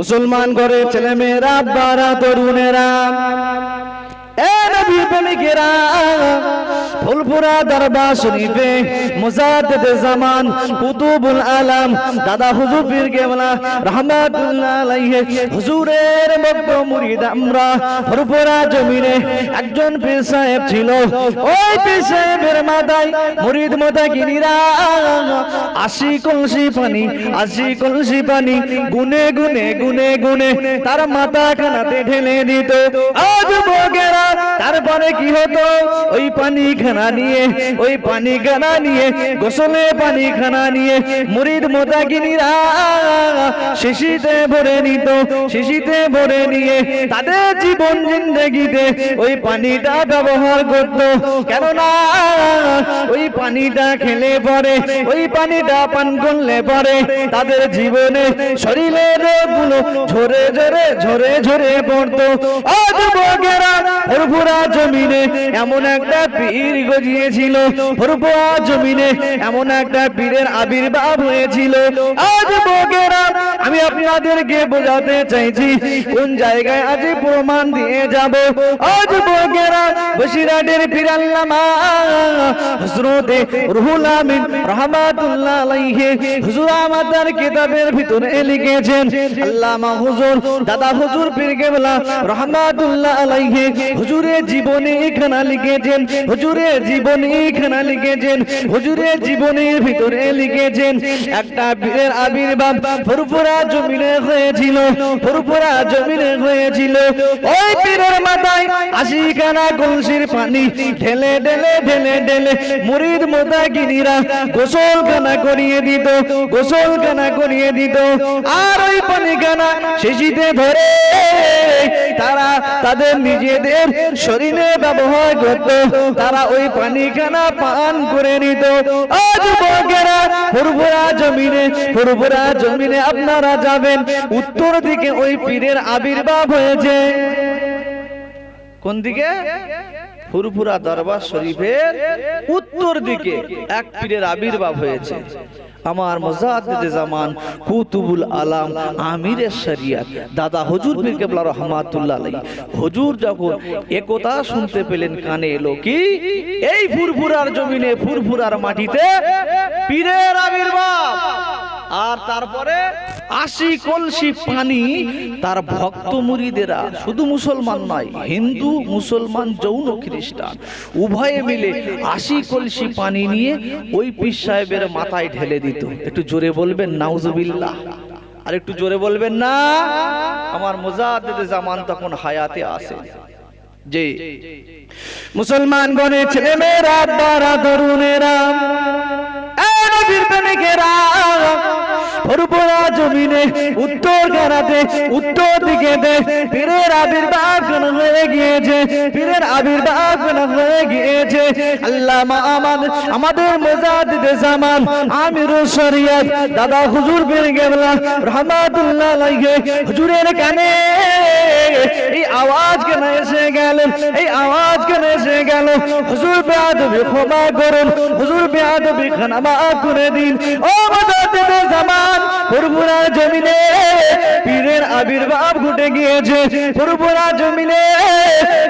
মুসলমান ঘরে ছেলে মেয়েরা বারা তরুণেরা। এ নবীর প্রেমিকেরা ফুলপুরা দরবার শরীফে মুজাদ্দিদ জামান কুতুবুল আলাম একজন ছিল। ওই পীর সাহেবের মাথায় মুরিদ মোতাকিনীরা আশি কলসি পানি, আশি কলসি পানি গুনে গুনে গুনে গুনে তার মাথা খানাতে ঢেলে দিত। আজ বগেরা তারপরে কি হতো। ওই পানি খানা নিয়ে, ওই পানি খানা নিয়ে, গোসলে পানি খানা নিয়ে মুরিদ মোতাকিনীরা শিশিতে ভরে নিত, শিশিতে ভরে নিয়ে তাদের জীবন জিন্দগিতে ওই পানিটা ব্যবহার করতো। কেননা ওই পানিটা খেলে পরে, ওই পানিটা পান করলে পরে তাদের জীবনে শরীরের রোগগুলো ঝরে ঝরে ঝরে ঝরে পড়তো। আজ বগেরা ফুরফুরা জমিনে এমন একটা পীর গজিয়েছিল ফুরফুরা জমিনে এমন একটা পীরের আবির্ভাব হয়েছিল। আজ বগেরা, আমি আপনাদেরকে বোঝাতে চাইছি, কোন জায়গায় আজ প্রমাণ দিয়ে যাব? আজ বগেরা বসিরাটের পীর হযরতে রুহুল আমিন রাহমাতুল্লাহ আলাইহি হুজুর আমাদের কিতাবের ভিতরে লিখেছেন, আল্লামা হুজুর, দাদা হুজুর পীর কেবলা রাহমাতুল্লাহ আলাইহি হুজুরের জীবনে এখানে লিখেছেন, হুজুরের জীবনে এখানে লিখেছেন, হুজুরের জীবনের ভিতরে লিখেছেন, একটা পীরের আবির্ভাব ফুরফুরা জমিনে হয়েছিল, ফুরফুরা জমিনে হয়েছিল। ওই পীরের মাথায় আশি খানা কলসির পানি ঢেলে ঢেলে ঢেলে ঢেলে মুরিদ মোদাগিনীরা গোসল খানা করিয়ে দিত, গোসল খানা করিয়ে দিত। আর ওই পানি খানা শিশিতে ধরে তারা তাদের নিজেদের শরীরে ব্যবহার করত। তারা ওই পানি খানা পান করে নিত। বগেরা ফুরফুরা জমিনে ফুরফুরা জমিনে আপনারা যাবেন। উত্তর দিকে ওই পীরের আবির্ভাব হয়েছে। কোন দিকে? ফুরফুরা দরবার শরীফের উত্তর দিকে এক পীরের আবির্ভাব হয়েছে। আমার মুজাদ্দিদ জামান কুতুবুল আলাম আমিরের শরিয়ত, দাদা হুজুর পীর কেবলা রহমাতুল্লাহ আলাইহি। হুজুর যখন একথা শুনতে পেলেন, কানে এলো কি? এই ফুরফুরার জমিনে ফুরফুরার মাটিতে পীরের আবির্ভাব। আর তারপরে আশি কলসি পানি তার ভক্ত মুরিদেরা শুধু মুসলমান নয়, হিন্দু, মুসলমান, যৌন, খ্রিস্টান, উভয়ে মিলে আশি কলসি পানি নিয়ে ওই পীর সাহেবের মাথায় ঢেলে দিত। একটু জোরে বলবেন, নাউজুবিল্লাহ। আর একটু জোরে বলবেন না, আমার মোজাদ্দেদ জামান তখন হায়াতে আসে যে মুসলমান গণে ছেলে মেয়েরা বারা তরুণেরা এই নবীর প্রেমিকেরা ফুরফুরা জমিনে উত্তর কানাতে উত্তর দিকে দে। পীরের আবির্ভাব কেন হয়ে গিয়েছে, পীরের আবির্ভাব কেন হয়ে গিয়েছে। আল্লাহ আমাদের আমাদের মোজাদ্দিদে জামান। দাদা হুজুর পীর কেবলা রহমাতুল্লাহ হুজুরের কানে। এই আওয়াজ কেন এসে গেল? এই আওয়াজ কেন এসে গেল? হুজুর বেয়াদবি ক্ষমা করুন, হুজুর বেয়াদবি খানামা করে দিন। ও মোজাদ্দিদে জামান। ফুরফুরা জমিনে পীরের আবির্ভাব ঘটে গিয়েছে। ফুরফুরা জমিনে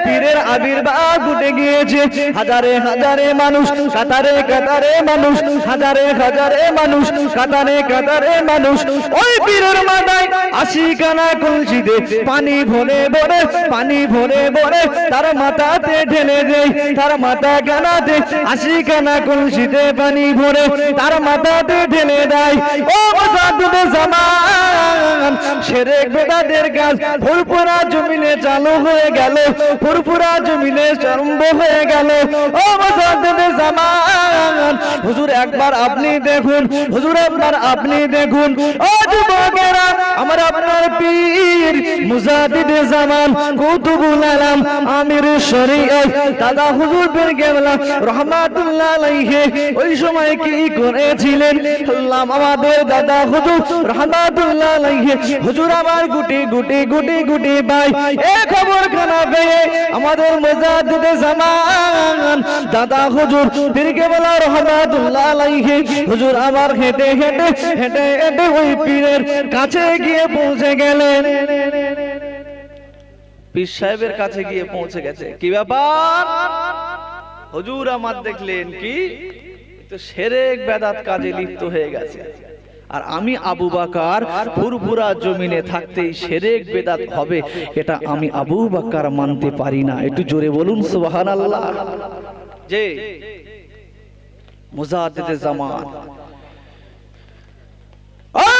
পীরের আবির্ভাব ঘটে গিয়েছে। হাজারে হাজারে মানুষ, কাতারে কাতারে মানুষ, হাজারে হাজারে মানুষ, কাতারে কাতারে মানুষ। ওই পীরের মাথায় আশি কানা কলসিতে পানি ভরে ভরে, পানি ভরে ভরে তার মাথাতে ঢেলে দেয় তার মাথা কানাতে আশি কানা কলসিতে পানি ভরে তার মাথাতে ঢেলে দেয় ও মুসাদ্দুদে জামান। শেরেক বেদাদের গাছ ফুরফুরা জমিনে চালু হয়ে গেল। ফুরফুরা জমিনে আরম্ভ হয়ে গেল। ও মুসাদ্দুদে জামান। হুজুর, একবার আপনি দেখুন। হুজুর, একবার আপনি দেখুন। ও আমার আপনার পীর পীর মুজাদ্দিদ জামান আমির শরীয়ত, দাদা হুজুর পীর রহমাতুল্লাহ আলাইহি, ওই সময় কি করেছিলেন? আল্লাহ আমাদের দাদা হুজুর রহমাতুল্লাহ আলাইহি, হুজুর আমার গুটি গুটি গুটি গুটি ভাই খবর পেয়ে আমাদের মুজাদ্দিদ জামান, দাদা হুজুর পীর কেবলা রহমাতুল্লাহ আলাইহি, হুজুর আবার হেঁটে হেঁটে হেঁটে হেঁটে ওই পীরের কাছে গিয়ে পৌঁছে গেলেন। পীর সাহেবের কাছে গিয়ে পৌঁছে গেছে। কি ব্যাপার? হুজুর আমার দেখলেন কি? তো সেরেক বেদাত কাজে লিপ্ত হয়ে গেছে। আর আমি আবু বাকার ফুরফুরা জমিনে থাকতেই সেরেক বেদাত হবে এটা আমি আবু বাকার মানতে পারি না। একটু জোরে বলুন সুবাহান আল্লাহ যে মুজাদ্দিদে জামান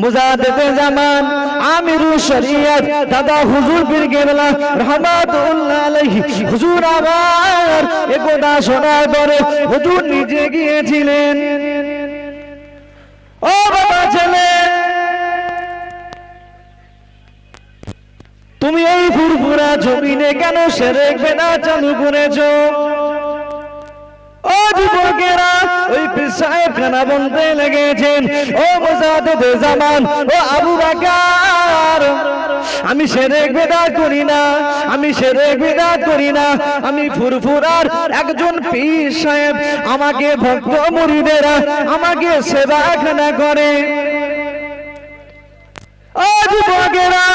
মুজাদ্দিদে জামান, আমিরু শরিয়ত, দাদা হুজুর পীর রহমাতুল্লাহ আলাইহি। হুজুর আবার শোনার পরে হুজুর নিজে গিয়েছিলেন। ও বাবা ছেলে, তুমি এই ফুরফুরা জমিনে কেন সেরেক বেনা চালু করেছ? যুবকেরা, ওই সাহেব খানা বলতে লেগেছেন। ও জামান, ও আবু বাকার, আমি সেরেক বেদাত করি না, আমি সেরেক বেদাত করি না, আমি ফুরফুরার একজন পীর সাহেব, আমাকে ভক্ত মুরিদেরা আমাকে সেবা খানা করে। ও যুবকেরা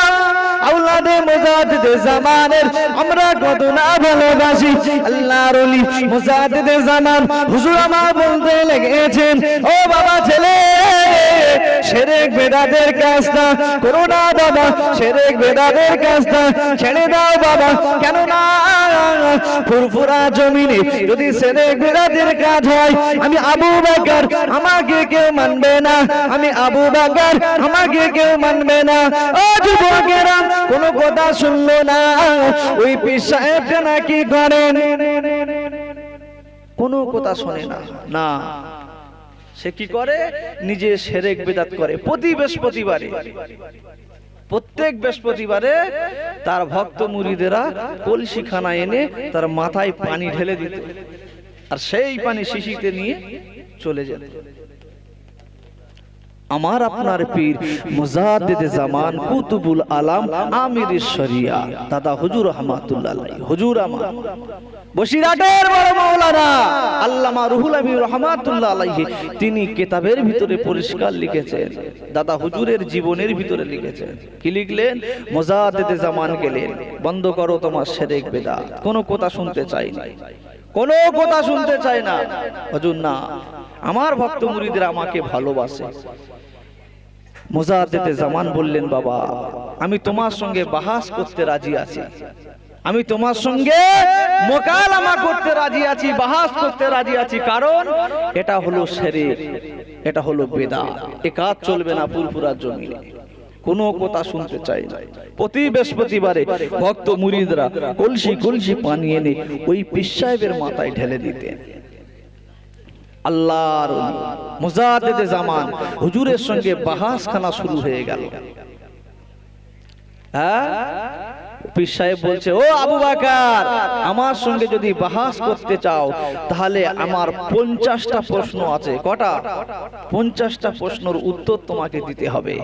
আউলাদে মুজাদ্দিদে জামানের, আমরা কত না ভালোবাসি। আল্লাহর ওলি মুজাদ্দিদে জামান, হুজুর আমার বলতে লেগেছেন, ও বাবা ছেলে শেরেক বেদাদের কাজটা করো না বাবা শেরেক বেদাদের কাজটা ছেড়ে দাও বাবা কেন না ফুরফুরা জমিনে যদি শেরেক বেদাদের কাজ হয়, আমি আবু বাকার আমাকে কেউ মানবে না, আমি আবু বাকার আমাকে কেউ মানবে না। ও যুবকেরা কোনো কথা শুনলো না। ওই পীর সাহেবটা নাকি করেন কোনো কথা শোনে না। না। সে কি করে? নিজে সেরেক বেদাত করে। প্রতি বৃহস্পতিবারে। প্রত্যেক বৃহস্পতিবারে তার ভক্ত মুরিদেরা কলসিখানা এনে তার মাথায় পানি ঢেলে দিত। আর সেই পানি শিশিতে নিয়ে চলে যেত। আমার আপনার পীর মুজাদ্দিদ জামান কুতুবুল আলাম আমির শরিয়া। দাদা হুজুর রহমাতুল্লাহ হুজুর আমার। বসিরাটের বড় মাওলানা আল্লামা রুহুল আমিন রহমাতুল্লাহ আলাইহি, তিনি কিতাবের ভিতরে পরিষ্কার লিখেছেন। দাদা হুজুরের জীবনের ভিতরে লিখেছেন। কি লিখলেন? মুজাদ্দিদ জামান গেলেন। বন্ধ করো তোমার শিরক বেদাত। কোনো কথা শুনতে চাই না। কোনো কথা শুনতে চাই না। হুজুর না, আমার ভক্ত মুরিদের আমাকে ভালোবাসে। মুজাদ্দিদে জামান বললেন বাবা আমি তোমার সঙ্গে বাহাস করতে রাজি আছি। আমি তোমার সঙ্গে মোকালামা করতে রাজি আছি বাহাস করতে রাজি আছি। কারণ এটা হলো শেরেক এটা হলো বেদা। এ কাজ চলবে না পুরপুরার জমিনে। কোনো কথা শুনতে চাই না। প্রতি বৃহস্পতিবারে ভক্ত মুরিদরা কলসি কলসি পানি এনে ওই পীর সাহেবের মাথায় ঢেলে দিতেন। আল্লাহর মুজাদ্দিদে জামান হুজুরের সঙ্গে বাহাস খানা শুরু হয়ে গেল। হ্যাঁ? পীর সাহেব বলছে, ও আবু বাকার, আমার সঙ্গে যদি বাহাস করতে চাও, তাহলে আমার পঞ্চাশটা প্রশ্ন আছে। কটা? পঞ্চাশটা প্রশ্নের উত্তর তোমাকে দিতে হবে।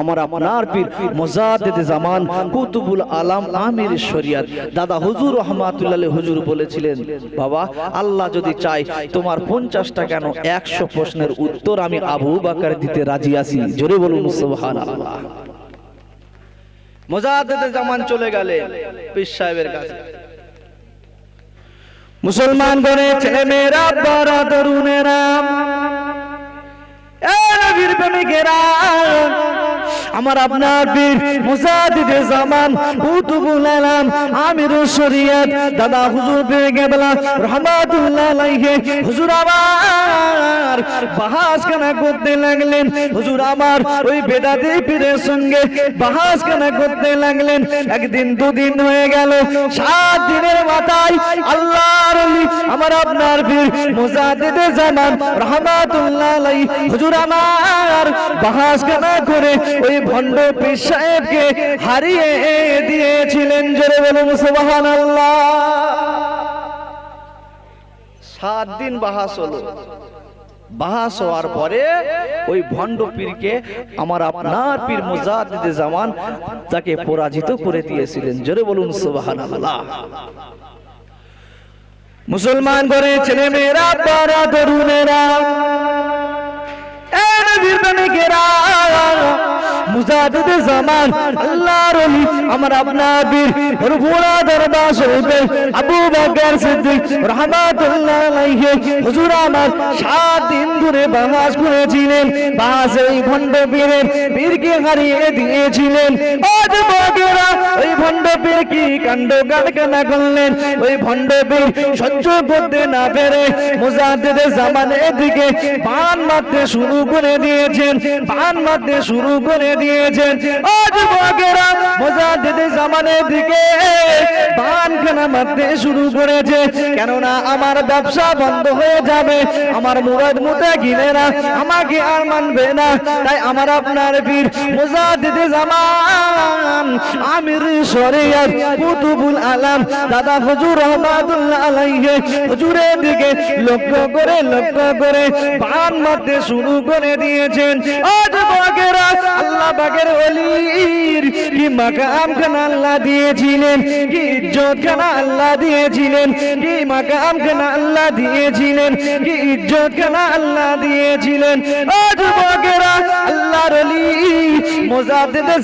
আমার আপনার পীর মুজাদ্দিদ জামান কুতুবুল আলাম আমির শরিয়াত। দাদা হুজুর রহমাতুল্লাহ হুজুর বলেছিলেন, বাবা, আল্লাহ যদি চাই তোমার পঞ্চাশটা কেন একশো প্রশ্নের উত্তর আমি আবু বাকার দিতে রাজি আছি। জোরে বলুন, সুবহানাল্লাহ। মুজাদ্দিদ জামান চলে গেলেন পীর সাহেবের কাছে। মুসলমান করে ছেলে মেয়েরা বড় তরুণেরা, এ নবীর প্রেমিকেরা আমার আপনার বীর মুজাদিদে জামান, কুতুবুল আলাম আমির শরিয়ত। দাদা হুজুর পীর কেবলা রহমাতুল্লাহ আলাইহি। হুজুর আমার বাহাস কানা করতে লাগলেন। হুজুর আমার ওই বেদাতি পীরের সঙ্গে বাহাস কানা করতে লাগলেন। একদিন দুদিন হয়ে গেল, সাত দিনের মাথায় আল্লাহর ওলি আমার আপনার বীর মুজাদিদে জামান, রহমাতুল্লাহ আলাইহি। হুজুর আমার বাহাস কানা করে ওই ভণ্ড পীর সাহেবকে হারিয়ে দিয়েছিলেন জোরে বলুন, সুবহানাল্লাহ। সাত দিন বাহাস হলো। বাহাস হওয়ার পরে ওই ভণ্ড পীরকে আমার আপনার পীর মুজাদ্দিদে জামান তাকে পরাজিত করে দিয়েছিলেন। জোরে বলুন, সুবহানাল্লাহ। মুসলমান করে ছেলে মেয়েরা পারা তরুণেরা দিয়েছিলেন। ওই কি কাণ্ড করলেন? ওই সহ্য করতে না পেরে মুজাদ্দিদে জামানের দিকে বান মারতে শুরু করে দিয়েছেন, বান মারতে শুরু করে দিয়েছেন। দিকে শুরু করেছে। কেননা আমার ব্যবসা বন্ধ হয়ে যাবে, আমার মুরাদ মুতে আমাকে আর মানবে না। তাই আমার আপনার বীর জামান, আমির শরিয়ত কুতুবুল আলাম, দাদা হুজুর রহমাতুল্লাহ আলাইহি, হুজুরের দিকে লক্ষ্য করে লক্ষ্য করে পান মারতে শুরু করে দিয়েছেন আজ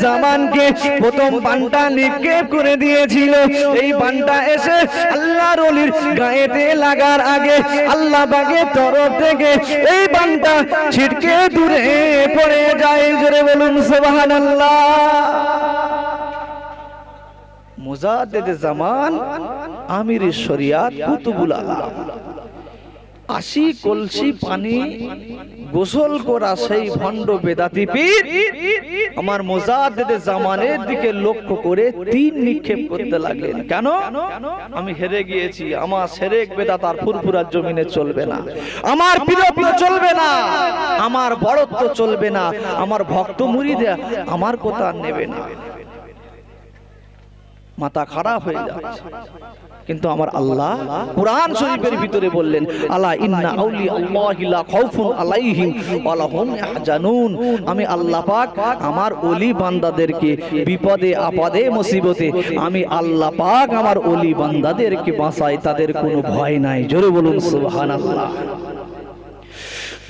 জামানকে প্রথম পান্টা করে দিয়েছিল। এই পান্টা এসে গায়েতে লাগার আগে আল্লাহ বাগের তরফ থেকে এই পান্টা ছিটকে দূরে পড়ে যায়। জোরে বলুন সোবাহান মুজাদ্দেদে জামান আমির শরিয়াত কুতুবুল আলাম। আশি কলসি পানি, গোসল করা সেই ভণ্ড বেদাতি পীর আমার মোজাদ্দেদে জামানের দিকে লক্ষ্য করে তিন নিক্ষেপ করতে লাগলেন। কেন? আমি হেরে গিয়েছি, আমার সেরেক বেদা তার ফুরফুরার জমিনে চলবে না। আমার বীরত্ব চলবে না, আমার বড়ত্ব চলবে না, আমার ভক্ত মুড়িদে আমার কথা নেবে না। মাথা খারাপ হয়ে যাচ্ছে। কিন্তু আমার আল্লাহ কোরআন শরীফের ভিতরে বললেন, আলা ইন্না আউলি আল্লাহি লা খাউফুন আলাইহিম ওয়া লাহুম ইয়াহজানুন। আমি আল্লাহ পাক আমার ওলি বান্দাদেরকে বিপদে, আপদে, মুসিবতে আমি আল্লাহ পাক আমার ওলি বান্দাদেরকে বাঁচাই, তাদের কোনো ভয় নাই। জোরে বলুন, সুবহানাল্লাহ।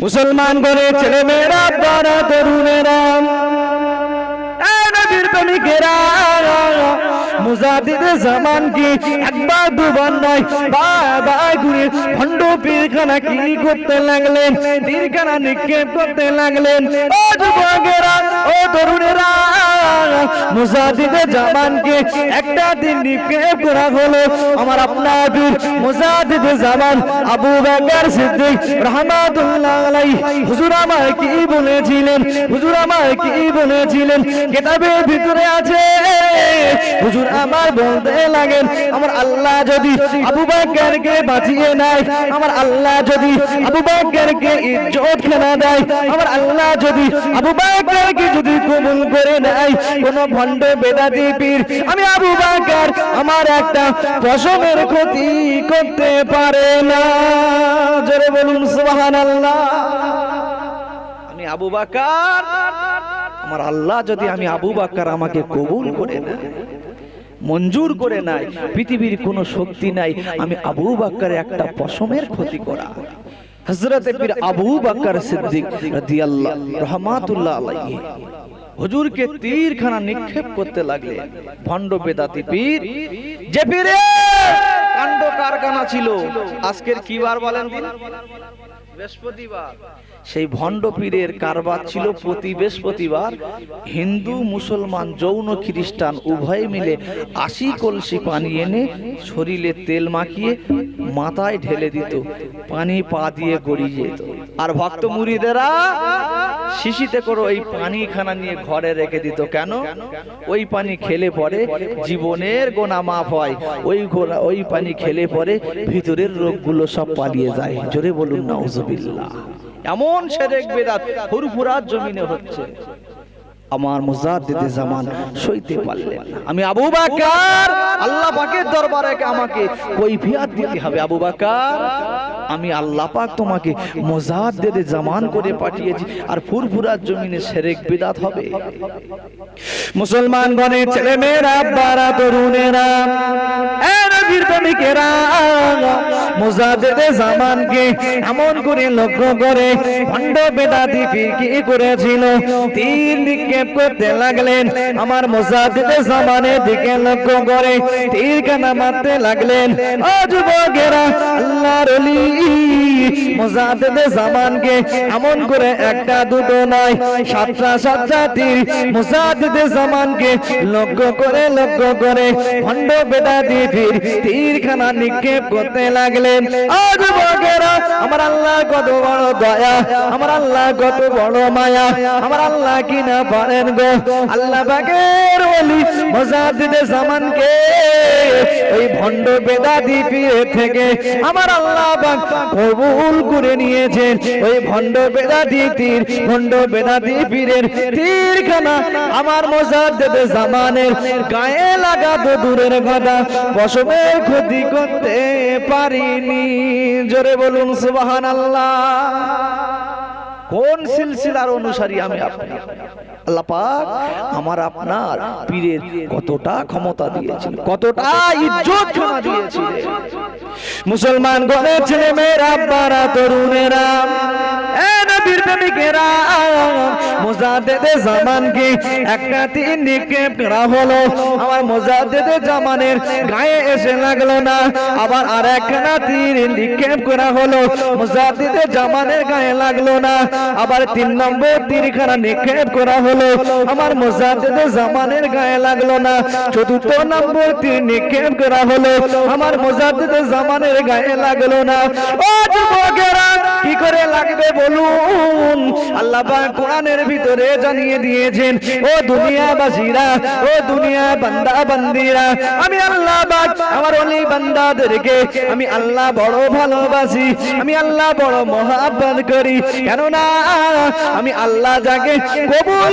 মুসলমান করে ছেলে মেয়েরা বড় তরুণেরা এ নবীর ঘেরা মুজাদিদে জামান কি? একবার দুবার নয়, বারবার ঘুরে ভণ্ড পীরখানা কি করতে লাগলেন? তীরখানা নিক্ষেপ করতে লাগলেন। ও যুবকেরা ও তরুণেরা মুজাদিদে জামানকে একটা দিন নিক্ষেপ করা হলো। আমার আপনার বীর মুজাদিদে জামান আবু বকর সিদ্দিক রহমাতুল্লাহ আলাইহি হুজুর আমায় কি বলেছিলেন? হুজুর আমায় কি বলেছিলেন? কিতাবের ভিতরে আছে। হুজুর আমার বলতে লাগেন, আমার আল্লাহ যদি আবু বকরকে বাঁচিয়ে নেয়, আমার আল্লাহ যদি আবু বকরকে ইজ্জত খেলা দেয়, আমার আল্লাহ যদি আবু বকরকে যদি কবুল করে নেয়, কোন ভণ্ড বেদাতি পীর, আমি আবু বকর, আমার একটা পশমের ক্ষতি করতে পারে না। জোরে বলুন, সুবহানাল্লাহ। আমি আবু বকর, আমার আল্লাহ যদি আমি আবু বকর আমাকে কবুল করে নেয়, মঞ্জুর করে নাই পৃথিবীর কোনো শক্তি নাই, আমি আবু বাক্কার একটা পশমের ক্ষতি করা। হজরত পীর আবু বকর সিদ্দিক রাদিয়াল্লাহ রহমাতুল্লাহ আলাইহি হুজুরকে তীরখানা নিক্ষেপ করতে লাগলে ভণ্ড বেদাতি পীর যে পীরে কাণ্ড কারখানা ছিল আজকের কিবার বলেন দিন বৃহস্পতিবার সেই ভণ্ড পীরের কারবার ছিল প্রতি বৃহস্পতিবার। হিন্দু, মুসলমান, যৌন, খ্রিস্টান উভয়ে মিলে আশি কলসি পানি এনে শরীরে তেল মাখিয়ে মাথায় ঢেলে দিত, পানি পা দিয়ে গড়িয়ে যেত। আর ভক্ত মুড়িদেরা, শিশিতে করে ওই পানিখানা নিয়ে ঘরে রেখে দিত। কেন? ওই পানি খেলে পরে জীবনের গোনা মাফ হয়। ওই গোনা, ওই পানি খেলে পরে ভিতরের রোগগুলো সব পালিয়ে যায়। জোরে বলুন, নাউজুবিল্লাহ। এমন সেরেক বেদাত হুরফুরাত জমিনে হচ্ছে। আমার মুজাদ্দিদে জামান সইতে পারলেন আমি আবু বাকার, আল্লাহ পাকের দরবারে আমাকে কৈফিয়াত দিতে হবে। আবু বাকার, আমি আল্লাহ পাক তোমাকে মুজাদ্দিদে জামান করে পাঠিয়েছি আর ফুরফুরাত জমিনে সেরেক বিদাত হবে। মুসলমান গণের ছেলে মেয়েরা আব্বারা তরুণেরা প্রেমিকেরা জামানকে এমন করে লক্ষ্য করে করেছিল। তীর নিক্ষেপ করতে লাগলেন, আমার জামানের দিকে লক্ষ্য করে তীর কানা মারতে লাগলেন। ও যুবকেরা, আল্লাহর জামানকে এমন করে একটা দুটো নয় সাতটা সাতটা তীর মুজাদ্দিদে জামানকে লক্ষ্য করে লক্ষ্য করে ভণ্ড বেদাতি পীর তীরখানা নিক্ষেপ করতে লাগলেন। আজ বগেরা আমার আল্লাহ কত বড় দয়া, আমার আল্লাহ কত বড় মায়া, আমার আল্লাহ কি না পারেন গো? আল্লাহ বাগের বলি মজাদিদে জামানকে ওই ভণ্ড বেদাতি পীর থেকে আমার আল্লাহ পাক কবুল করে নিয়েছেন। ওই ভণ্ড বেদাতি তীর ভণ্ড বেদাতি পীরের তীরখানা আমার মজাদিদে জামানের গায়ে লাগাতো দূরের কথা, পশমের ক্ষতি করতে পারিনি। জোরে বলুন সুবাহান আল্লাহ কোন সিলসিলার অনুসারী আমি আপনি আল্লাহ পাক আমার আপনার পীরের কতটা ক্ষমতা দিয়েছিল কতটা ইজ্জত খানা দিয়েছিলেন। মুসলমান গণের ছেলে মেয়েরা, আব্বারা, তরুণেরা তিন জামানের লাগল না, আবার তীর নিক্ষেপ করা হলো। তিন নম্বর নিক্ষেপ করা হলো। আমার মোজাদ্দেদে জামানের গায়ে লাগল না। চতুর্থ নম্বর তীর নিক্ষেপ করা হলো, আমার মোজাদ্দেদে জামানের গায়ে লাগল না। ও যুবকেরা, কি করে লাগবে বলুন? আল্লাহ কোরআনের ভিতরে জানিয়ে দিয়েছেন, ও দুনিয়াবাসীরা, ও দুনিয়া বান্দা বান্দিরা আমি আল্লাহ আমার অলি বান্দাদেরকে, আমি আল্লাহ বড় ভালোবাসি, আমি আল্লাহ বড় মহাব্বত করি। কেননা, আমি আল্লাহ যাকে কবুল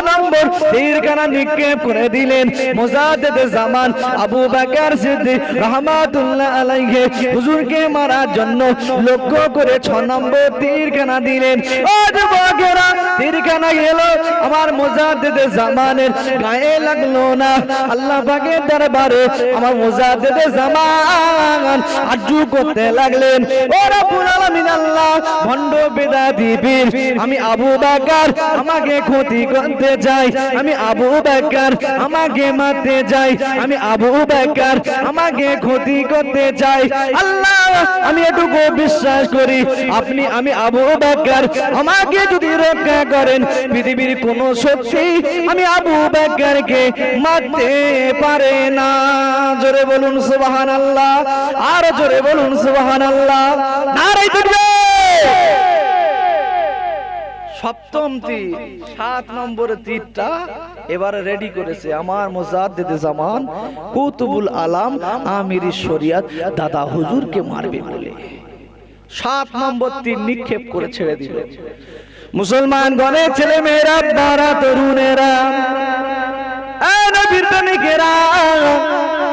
নম্বর নিক্ষেপ করে দিলেন জামান আবু সিদ্দিক আলাইহি। হুজুরকে মারার জন্য লক্ষ্য করে নম্বর তীরখানা দিলেন। তীরখানা গেল। আমার জামানের গায়ে লাগল না। আল্লাহ পাকের দরবারে আমার জামান আজু করতে লাগলেন। ও আলামিন, আল্লাহ ভণ্ড পীর আমি আবু বাকার, আমাকে ক্ষতি করতে চাই আমি আবু বাকার, আমাকে মারতে চাই আমি আবু বাকার, আমাকে ক্ষতি করতে চাই আল্লাহ, আমি এটুকু বিশ্বাস করি, আপনি, আমি আবু বাকার, আমাকে যদি রক্ষা করেন, পৃথিবীর কোন শক্তি আমি আবু বাকারকে মারতে পারে না। জোরে বলুন সুবাহান আল্লাহ আর জোরে বলুন সুবাহান আল্লাহ নারাই সপ্তম তীর সাত নম্বর তীরটা এবারে রেডি করেছে আমার মোজাদ্দেদ জামান, কুতুবুল আলাম আমির শরিয়াত, দাদা হুজুরকে মারবে বলে। সাত নম্বর তীর নিক্ষেপ করে ছেড়ে দিল। মুসলমান গণের ছেলে মেয়েরা দ্বারা তরুণেরা নবীর প্রেমিকেরা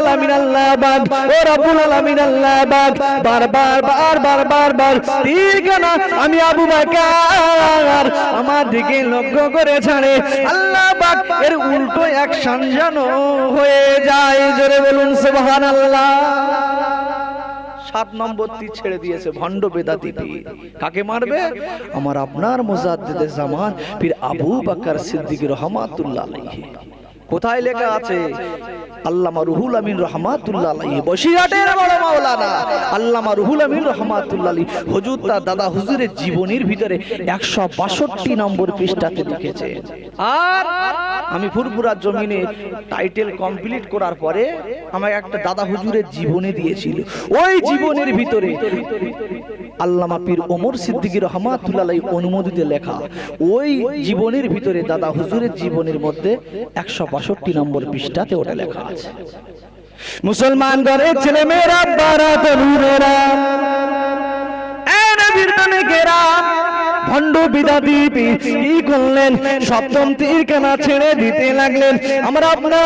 আলামিন আল্লাহ ও আলামিন আল্লাহ বারবার বারবার বারবার তীর কেন আমি আবু বকর আমার দিকে লক্ষ্য করে ছাড়ে। আল্লাহ এর উল্টো এক সানজানো হয়ে যায়, জোরে বলুন সুবহানাল্লাহ। সাত নম্বর তীর ছেড়ে দিয়েছে ভণ্ড বেদাতি কাকে মারবে? আমার আপনার মোজাদ্দেদে জামান পীর আবু বাকর সিদ্দিক রহমাতুল্লাহ আলাইহি। কোথায় লেখা আছে? আল্লামা রুহুল আমিন রহমাতুল্লাহ আলাইহি। বসিরহাটের বড় মাওলানা আল্লামা রুহুল আমিন রহমাতুল্লাহ আলাইহি। হুজুর তার দাদা হুজুরের জীবনীর ভিতরে 162 নম্বর পৃষ্ঠাতে লিখেছে। আর আমি জমিনে টাইটেল কমপ্লিট করার পরে আমাকে একটা দাদা হুজুরের জীবনী দিয়েছিল। ওই জীবনের ভিতরে আল্লামা পীর ওমর সিদ্দিকী রহমাতুল্লাহ অনুমোদিত লেখা, ওই জীবনের ভিতরে দাদা হুজুরের জীবনের মধ্যে একশো বাষট্টি নম্বর পৃষ্ঠাতে ওটা লেখা আছে। মুসলমান ঘরের ছেলে মেয়েরা বারা তরুণেরা ভণ্ড বিদাতি কি করলেন? সপ্তম তীর কানা ছেড়ে দিতে লাগলেন। আমরা আপনার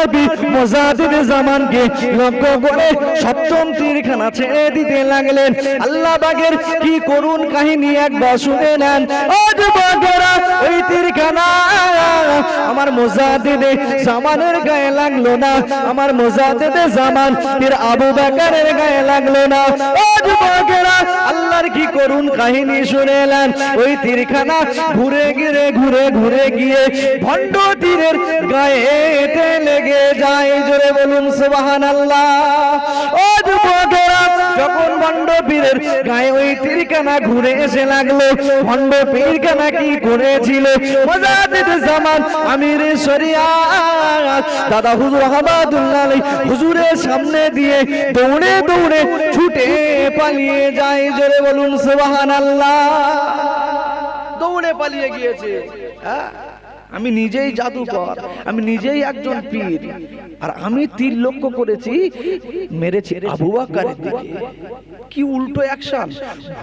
মোজাদিদ জামানকে লক্ষ্য করে সপ্তম তীর খানা ছেড়ে দিতে লাগলেন। আল্লাহ বাগের কি করুন কাহিনী একবার শুনে নেন। ওই তীর খানা আমার মোজাদিদে জামানের গায়ে লাগল না। আমার মোজাদিদে জামান আবু বাকারের গায়ে লাগল না। আল্লাহর করুন কাহিনী শুনে এলেন। ওই তীরখানা ঘুরে ঘিরে, ঘুরে ঘুরে গিয়ে ভণ্ড তীরের গায়ে লেগে যায়। জোরে বলুন সুবাহান আল্লাহ ও যুবকেরা যখন ভণ্ড পীরের গায়ে ওই তীরখানা ঘুরে এসে লাগল, ভণ্ড পীরখানা কি করেছিল? মোজাদ্দিদ জামান, আমির শরিয়া, দাদা হুজুর আহমদুল্লাহ, হুজুরের সামনে দিয়ে দৌড়ে দৌড়ে ছুটে পালিয়ে যায়, জোরে বলুন আল্লাহ দৌড়ে পালিয়ে গিয়েছে। হ্যাঁ? আমি নিজেই জাদুকর, আমি নিজেই একজন পীর। আর আমি তীর লক্ষ্য করেছি, মেরেছি আবু দিকে। কি উল্টো অ্যাকশন?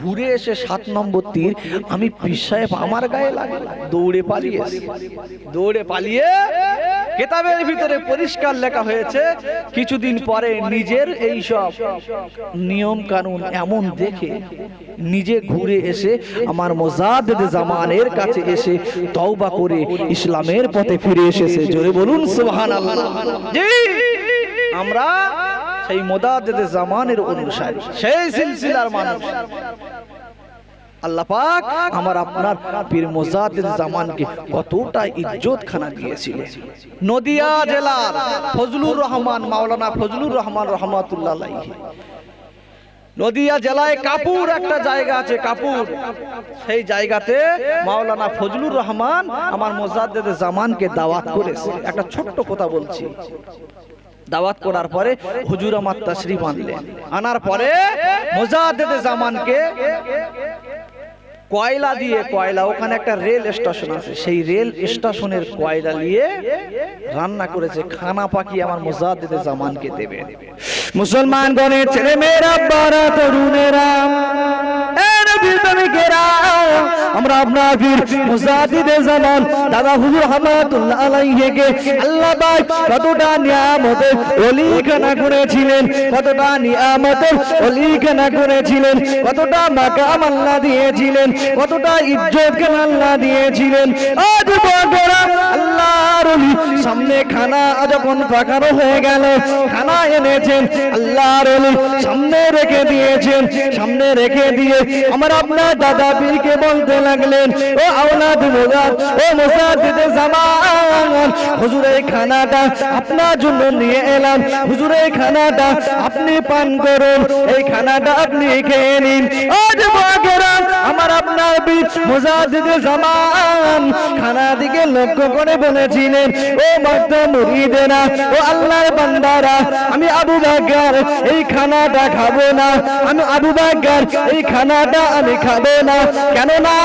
ঘুরে এসে সাত নম্বর তীর, আমি পিস সাহেব আমার গায়ে লাগে দৌড়ে পালিয়ে দৌড়ে পালিয়ে কেতাবের ভিতরে পরিষ্কার লেখা হয়েছে, কিছুদিন পরে নিজের এই সব নিয়ম কানুন এমন দেখে নিজে ঘুরে এসে আমার মোজাদ্দেদ জামানের কাছে এসে তওবা করে ইসলামের পথে ফিরে এসেছে। জোরে বলুন জি, আমরা সেই মোদাদ্দেদ জামানের অনুসারী, সেই সিলসিলার মানুষ। আল্লাহ পাক আমার আপনার পীর মোজাদ্দেদ জামানকে কতটা ইজ্জত খানা দিয়েছিলেন। নদিয়া জেলার ফজলুর রহমান, মাওলানা ফজলুর রহমান রহমাতুল্লাহ নদিয়া জেলায় কাপুর একটা জায়গা আছে, কাপুর। সেই জায়গাতে মাওলানা ফজলুর রহমান আমার মোজাদ্দেদ জামানকে দাওয়াত করেছে। একটা ছোট্ট কথা বলছি। দাওয়াত করার পরে হুজুর আমার তশরিফ আনলেন। আনার পরে মোজাদ্দেদ জামানকে কয়লা দিয়ে কয়লা ওখানে একটা রেল স্টেশন আছে। সেই রেল স্টেশনের কয়লা দিয়ে রান্না করেছে খানা পাকি আমার মুজাদ্দিদ জামানকে দেবে। মুসলমান গণের ছেলে মেয়েরা বারা তরুণেরা এ নবীর প্রেমিকেরা, আমরা আপনার আল্লাহ পাক কতটা নিয়ামতের অলিখানা করেছিলেন কতটা করেছিলেন কতটা মাকাম আল্লাহ দিয়েছিলেন কতটা ইজ্জত খান আল্লাহ দিয়েছিলেন। আজ বড়রা অলি সামনে খানা যখন পাকানো হয়ে গেল, খানা এনেছেন, আল্লাহর অলি সামনে রেখে দিয়েছেন, সামনে রেখে দিয়ে আমার আপনার দাদা পীরকে বলতে লাগলেন, ও আওলাদ মোজাদ, ও মোসাদ্দিদ জামান, হুজুর, এই খানাটা আপনার জন্য নিয়ে এলাম, হুজুর, এই খানাটা আপনি পান করুন, এই খানাটা আপনি খেয়ে নিন। আজ বাগেরা আমার আপনার নবী মুজাদ্দিদ জামান খানা দিকে লক্ষ্য করে বলেছিলেন, ও ভক্ত মুরিদেরা, ও আল্লাহর বান্দারা, আমি আবু বকর, এই খানাটা খাব না। আমি আবু বকর, এই খানাটা আমি খাব না। কেন না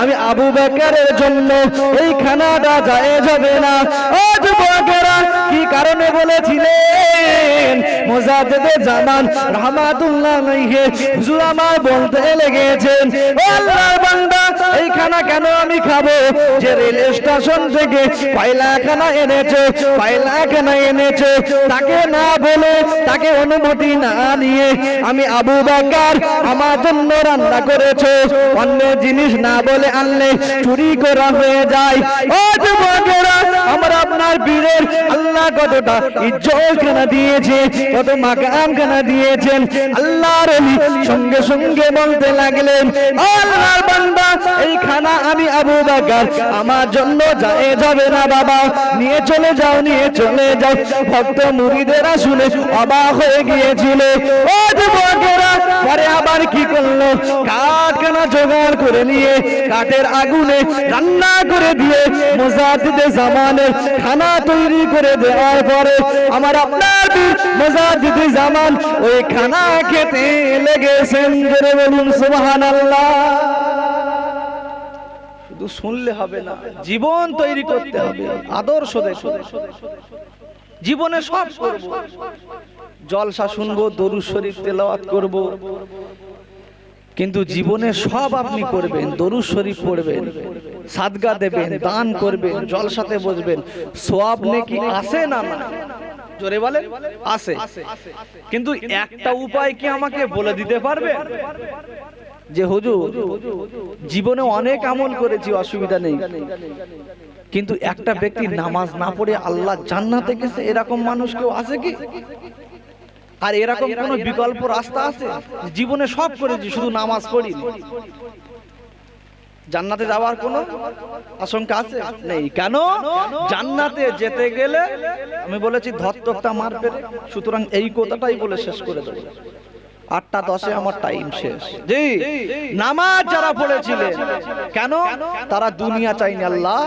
আমি আবু বকরের জন্য এই খানাটা যায় যাবে না। ও যুবকেরা, কি কারণে বলেছিলেন? মোজাদ্দেদ জামান রহমাতুল্লাহ আলাইহি হুজুর আমার বলতে লেগেছেন ও আল্লাহর বান্দা এই খানা কেন আমি খাব? যে রেল স্টেশন থেকে কয়লাখানা এনেছে কয়লাখানা এনেছে, তাকে না বলে তাকে অনুমতি না নিয়ে আমি আবু বাকার আমার জন্য রান্না করেছে। অন্য জিনিস না বলে আনলে চুরি করা হয়ে যায়। ও যুবকেরা আমরা আপনার বীরের আল্লাহ কতটা ইজ্জত কেনা দিয়েছে, কত মাকাম কেনা দিয়েছেন। আল্লাহর সঙ্গে সঙ্গে বলতে লাগলেন আল্লাহর বান্দা এই খানা আমি আবু বাকার। আমার জন্য যায় যাবে না বাবা। নিয়ে চলে যাও, নিয়ে চলে যাও। ভক্ত মুড়িদেরা শুনে অবাক হয়ে গিয়েছিল। ও যুবকেরা, পরে আবার কি করল? কাঠ কেনা জোগাড় করে নিয়ে কাঠের আগুনে রান্না করে দিয়ে মোজাদ্দিদে জামানের খানা তৈরি করে দেওয়ার পরে আমার আপনার বীর মোজাদ্দিদে জামান ওই খানা খেতে লেগেছেন। বলুন, সুবহানাল্লাহ। শুধু শুনলে হবে না। জীবন তৈরি করতে হবে, আদর্শ জীবনে সব করব। জলসা শুনব, দরুদ শরীফ তেলাওয়াত করব। কিন্তু জীবনে সব আপনি করবেন, দরুদ শরীফ পড়বেন, সাদগা দেবেন, দান করবেন, জলসাতে বসবেন। সোয়াব নেকি আসে না জোরে আসে। কিন্তু একটা উপায় কি আমাকে বলে দিতে পারবে? যে হুজুর, জীবনে অনেক আমল করেছি, অসুবিধা নেই। কিন্তু একটা ব্যক্তি নামাজ না পড়ে আল্লাহ জান্নাতে গেছে, এরকম মানুষ কেউ আছে কি? আর এরকম কোন বিকল্প রাস্তা আছে? জীবনে সব করেছি, শুধু নামাজ পড়ি। জান্নাতে যাওয়ার কোনো আশঙ্কা আছে? নেই। কেন? জান্নাতে যেতে গেলে আমি বলেছি ধত্তকটা মার পেরে সুতরাং এই কথাটাই বলে শেষ করে দেবো। আটটা দশে আমার টাইম শেষ। জি নামাজ যারা পড়েছিলেন কেন? তারা দুনিয়া চাইনি আল্লাহ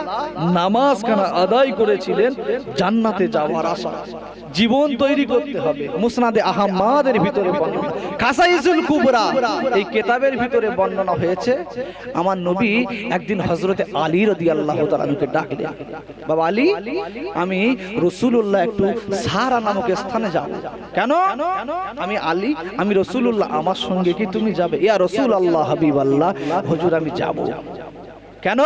নামাজ কেন আদায় করেছিলেন? জান্নাতে যাওয়ার আশা। জীবন তৈরি করতে হবে। মুসনাদে আহমাদের ভিতরে বর্ণনা। খাসাইসুল কুবরা এই কেতাবের ভিতরে বর্ণনা হয়েছে। আমার নবী একদিন হজরতে আলী রদি আল্লাহ তালুকে ডাকলেন। বাবা আলী আমি রসুল্লাহ একটু সারা নামক স্থানে যাব। কেন? আমি আলী আমি রসুল্লাহ আমার সঙ্গে কি তুমি যাবে? ইয়া রসুল আল্লাহ হাবিব আল্লাহ হজুর আমি যাব। কেন?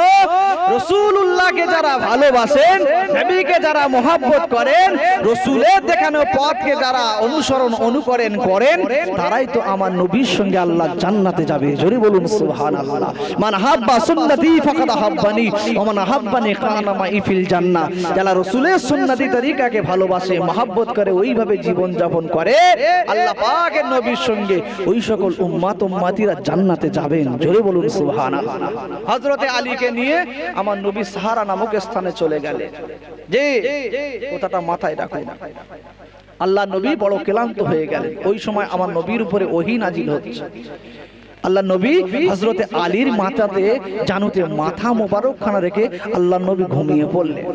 রসুল্লাহকে যারা ভালোবাসেন, নবীকে যারা মোহাব্বত করেন, রসুলের দেখানো পথকে যারা অনুসরণ অনুকরণ করেন, তারাই তো আমার নবীর সঙ্গে আল্লাহ জান্নাতে যাবে। জোরে বলুন, সুবহানাল্লাহ। মান হাব্বা সুন্নতি ফাকাদ হাব্বানি, ওয়া মান হাব্বানি কানা মাই ফিল জান্নাহ। যারা রসুলের সুন্নতি তরিকাকে ভালোবাসে, মোহাব্বত করে, ওইভাবে জীবন যাপন করে, আল্লাহ পাকের নবীর সঙ্গে ওই সকল উম্মাত উম্মাতিরা জান্নাতে যাবেন। জোরে বলুন, সুবহানাল্লাহ। হযরতে আলীকে নিয়ে আমার নবী সাহারা নামক স্থানে চলে গেলেন যে কথাটা মাথায় রাখুন। আল্লাহ নবী বড় ক্লান্ত হয়ে গেলেন। ওই সময় আমার নবীর উপরে ওহি নাজিল হচ্ছে। আল্লাহ নবী হজরতে আলীর মাথাতে জানুতে মাথা মোবারক খানা রেখে আল্লাহ নবী ঘুমিয়ে পড়লেন।